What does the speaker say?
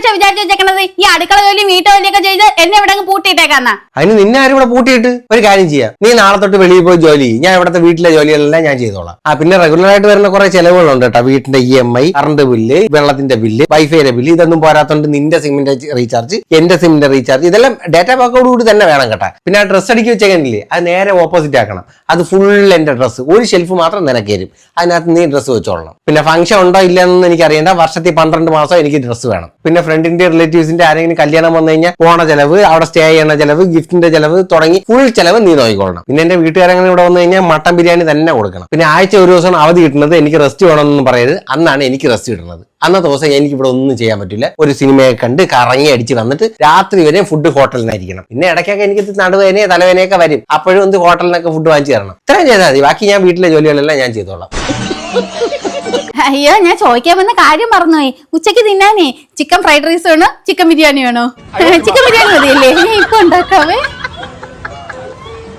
മനുഷ്യ വിചാരിച്ചു വെച്ചേക്കണത്. ഈ അടുക്കള ജോലി വീട്ടു ജോലിയൊക്കെ ചെയ്ത് എന്നെ ഇവിടെ പൂട്ടിയിട്ടേക്കാന്നാ. അതിന് നിന്നെ ആരും ഇവിടെ പൂട്ടിയിട്ട് ഒരു കാര്യം ചെയ്യാം. നീ നാളെ തൊട്ട് വെളിയിൽ പോയി ജോലി. ഞാൻ ഇവിടുത്തെ വീട്ടിലെ ജോലികളെല്ലാം ഞാൻ ചെയ്തോളാം. ആ പിന്നെ റെഗുലർ ആയിട്ട് വരുന്ന കുറെ ചെലവുകളുണ്ട് കേട്ടോ. വീട്ടിന്റെ E M I current bill വെള്ളത്തിന്റെ ബില്ല് വൈഫൈയുടെ ബില്ല് ഇതൊന്നും പോരാത്തോണ്ട് നിന്റെ സിമ്മിന്റെ റീചാർജ് എന്റെ സിമ്മിന്റെ റീചാർജ് ഇതെല്ലാം ഡാറ്റ പാക്കോട് കൂടി തന്നെ വേണം കേട്ടാ. പിന്നെ ആ ഡ്രസ്സ് അടിക്കി വെച്ചേക്കണില്ലേ? അത് നേരെ ഓപ്പോസിറ്റ് ആക്കണം. അത് ഫുൾ എന്റെ ഡ്രസ്സ് ഒരു ഷെൽഫ് മാത്രം നിനക്കേരും അതിനകത്ത് നീ ഡ്രസ്സ് വെച്ചോളണം. പിന്നെ ഫംഗ്ഷൻ ഉണ്ടോ ഇല്ലെന്ന് എനിക്ക് അറിയേണ്ട വർഷത്തിൽ പന്ത്രണ്ട് മാസം എനിക്ക് ഡ്രസ്സ് വേണം. പിന്നെ ഫ്രണ്ടിന്റെ റിലേറ്റീവ്സിന്റെ ആരെങ്കിലും കല്യാണം വന്നു കഴിഞ്ഞാൽ പോണ ചെലവ് അവിടെ സ്റ്റേ ചെയ്യണ ചെലവ് ഗിഫ്റ്റിന്റെ ചെലവ് തുടങ്ങി ഫുൾ ചെലവ് നീ നോക്കിക്കൊള്ളണം. പിന്നെ എന്റെ വീട്ടുകാരങ്ങനെ ഇവിടെ വന്നു കഴിഞ്ഞാൽ മട്ടൻ ബിരിയാണി തന്നെ കൊടുക്കണം. പിന്നെ ആഴ്ച ഒരു ദിവസം അവധി കിട്ടുന്നത് എനിക്ക് റെസ്റ്റ് വേണമെന്ന് പറയരുത്. അന്നാണ് എനിക്ക് റെസ്റ്റ് കിട്ടുന്നത്. അന്നത്തെ ദിവസം എനിക്ക് ഇവിടെ ഒന്നും ചെയ്യാൻ പറ്റില്ല. ഒരു സിനിമയെ കണ്ട് കറങ്ങി അടിച്ച് വന്നിട്ട് രാത്രി വരെ ഫുഡ് ഹോട്ടലിൽ നിന്നായിരിക്കണം പിന്നെ ഇടയ്ക്കൊക്കെ എനിക്ക് നടുവേനെ തലവേനയൊക്കെ വരും. അപ്പോഴും ഒന്ന് ഹോട്ടലിനൊക്കെ ഫുഡ് വാങ്ങിച്ചു തരണം. ഇത്രയും ചെയ്താൽ മതി. ബാക്കി ഞാൻ വീട്ടിലെ ജോലികളെല്ലാം ഞാൻ ചെയ്തോളാം. അയ്യോ ഞാൻ ചോദിക്കാൻ വന്ന കാര്യം മറന്നുപോയി. ഉച്ചയ്ക്ക് തിന്നാനേ. ചിക്കൻ ഫ്രൈഡ് റൈസ് വേണോ? ചിക്കൻ ബിരിയാണി വേണോ? ചിക്കൻ ബിരിയാണി മതിയല്ലേ? ഇപ്പൊ ഉണ്ടാക്കാവേ.